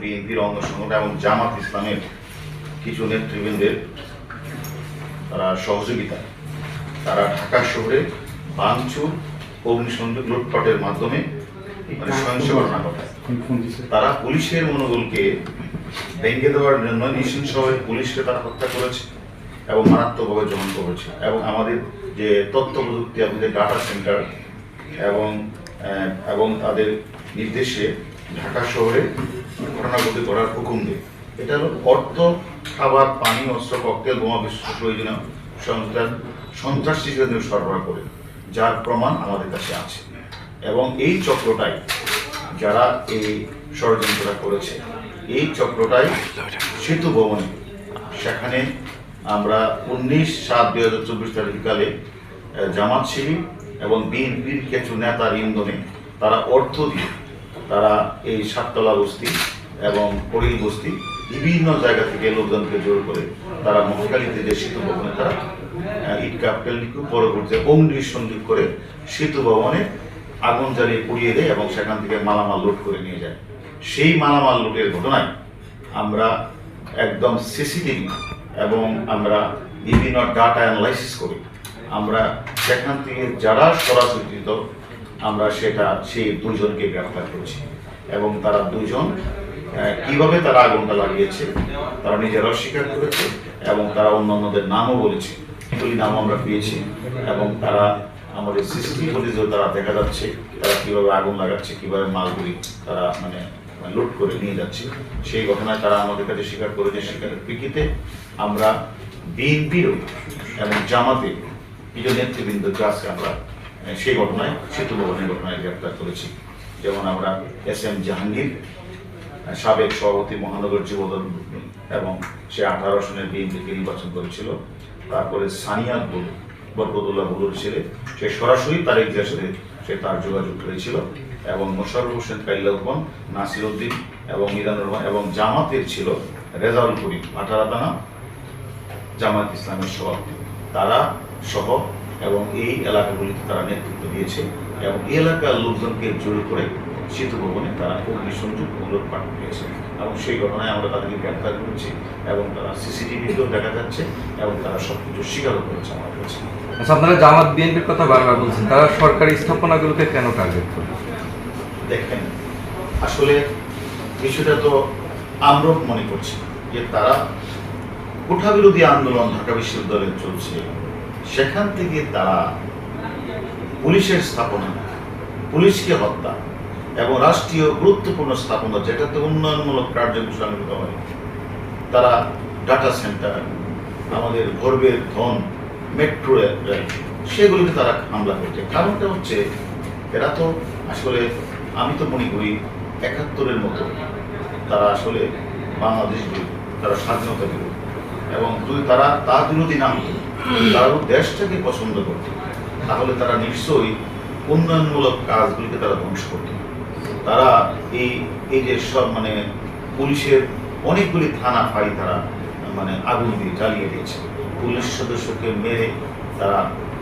বিএনপির অঙ্গ সংগঠন এবং জামাত ইসলামের কিছু নেতৃবৃন্দের তারা সহযোগিতা। তারা ঢাকা শহরে ভাঙচুর, অগ্নিসংযোগ, লুটপাটের মাধ্যমে মানে তারা পুলিশের মনোবলকে ভেঙে দেওয়ার জন্য নৃশংসভাবে পুলিশকে তারা হত্যা করেছে এবং মারাত্মকভাবে জমন করেছে এবং আমাদের যে তথ্য প্রযুক্তি আমাদের ডাটা সেন্টার এবং এবং তাদের নির্দেশে ঢাকা শহরে ঘটনাগুলি করার হুকুম দেয় এটা হলো অর্থ খাবার পানি অস্ত্র ককটেল বোমা বিশ্ব প্রয়োজনীয় সন্ত্রাস সন্ত্রাসী হিসেবে সরবরাহ করে যার প্রমাণ আমাদের কাছে আছে। এবং এই চক্রটাই যারা এই ষড়যন্ত্রটা করেছে এই চক্রটাই সেতু ভবনে। সেখানে আমরা উনিশ সাত দুই হাজার চব্বিশ তারিখ বিকালে আহ, জামাত শিবির এবং বিএনপির কিছু নেতার ইন্ধনে তারা অর্থ দিয়ে তারা এই সাততলা বস্তি এবং পরিল বস্তি বিভিন্ন জায়গা থেকে লোকজনকে জোর করে তারা মহাকালীতে যে সেতু ভবনে তারা ইট কাপটেল পরবর্তীতে অগ্নি সংযোগ করে সেতু ভবনে আগুন জ্বালিয়ে পুড়িয়ে দেয় এবং সেখান থেকে মালামাল লুট করে নিয়ে যায়। সেই মালামাল লুটের ঘটনায় আমরা একদম সিসিটিভি এবং আমরা বিভিন্ন ডাটা অ্যানালাইসিস করি। আমরা সেখান থেকে যারা সরাসরি আমরা সেটা সেই দুজনকে গ্রেফতার করেছি এবং তারা দুইজন আহ, কীভাবে তারা আগুনটা লাগিয়েছে, তারা নিজেরাও স্বীকার করেছে এবং তারা অন্যান্যদের নামও বলেছে। এগুলি নাম আমরা পেয়েছি এবং তারা আমাদের সিসিটিভি ফুটেজেও তারা দেখা যাচ্ছে তারা কীভাবে আগুন লাগাচ্ছে, কীভাবে মালগুলি তারা মানে লুট করে নিয়ে যাচ্ছে। সেই ঘটনায় তারা আমাদের কাছে স্বীকার করেছে, স্বীকারের প্রেক্ষিতে আমরা বিএনপিরও এবং জামাতে কিছু নেতৃবৃন্দকে আজকে আমরা সেই ঘটনায়, সেতু ভবনের ঘটনায় গ্রেপ্তার করেছি। যেমন আমরা এস এম জাহাঙ্গীর সাবেক সভাপতি মহানগর যুবদল এবং সে আঠারো সনের বিএনপিকে নির্বাচন করেছিল। তারপরে সানিয়া বুলু, বরকতুল্লাহ বুলুর ছেলে, সে সরাসরি তারেক জিয়ার সে তার যোগাযোগ করেছিল এবং মোশারফ হোসেন কাইল্লাউপন নাসির উদ্দিন এবং মিরানুর রহমান এবং জামাতের ছিল রেজাউল করিম আঠারাদানা জামাত ইসলামের সভাপতি। তারা সহ এবং এই এলাকাগুলিতে তারা নেতৃত্ব দিয়েছে এবং এই এলাকার লোকজনকে জোর করে সেতু ভবনে তারা অগ্নিসংযোগ ও পাঠ করেছে এবং সেই ঘটনায় আমরা তাদেরকে গ্রেপ্তার করেছি এবং তারা সিসিটিভিতেও দেখা যাচ্ছে এবং তারা সব কিছু স্বীকারও করেছে আমার কাছে। আচ্ছা আপনারা জামাত বিএনপির কথা বারবার বলছেন তারা সরকারি স্থাপনাগুলোকে কেন টার্গেট করে দেখেন আসলে বিষয়টা তো আমরা মনে করছি যে তারা কোঠা বিরোধী আন্দোলন ঢাকা বিশ্ববিদ্যালয়ে চলছে। সেখান থেকে তারা পুলিশের স্থাপনা পুলিশকে হত্যা এবং রাষ্ট্রীয় গুরুত্বপূর্ণ স্থাপনা যেটাতে উন্নয়নমূলক কার্যক্রম হয়। তারা ডাটা সেন্টার আমাদের গর্বের ধন মেট্রো রেল সেগুলিতে তারা হামলা করছে। কারণটা হচ্ছে, এরা তো আসলে, আমি তো মনে করি, একাত্তরের মতো তারা আসলে বাংলাদেশ তারা স্বাধীনতা বিরোধী। এবং যদি তারা তার বিরোধী না হতো তারা দেশটাকে পছন্দ করত, তাহলে তারা নিশ্চয়ই উন্নয়নমূলক কাজগুলিকে তারা ধ্বংস করত। তারা এই এই যে সব মানে পুলিশের অনেকগুলি থানা ফাঁড়ি তারা মানে আগুন দিয়ে জ্বালিয়ে দিয়েছে। পুলিশ সদস্যকে মেরে তারা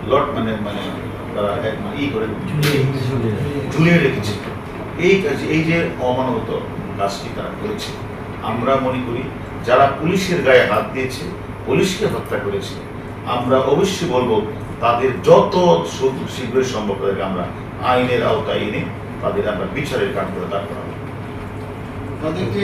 লট মানে মানে তারা এক- মানে ই করে ঝুলিয়ে রেখেছে এই কাজ এই যে অমানবত কাজটি তারা করেছে আমরা মনে করি যারা পুলিশের গায়ে হাত দিয়েছে পুলিশকে হত্যা করেছে আমরা অবশ্যই বলব তাদের যত শীঘ্র- শীঘ্রই সম্ভব তাদেরকে আমরা আইনের আওতায় এনে তাদের আমরা বিচারের কাঠ করে দাঁড় করাবো। তাদেরকে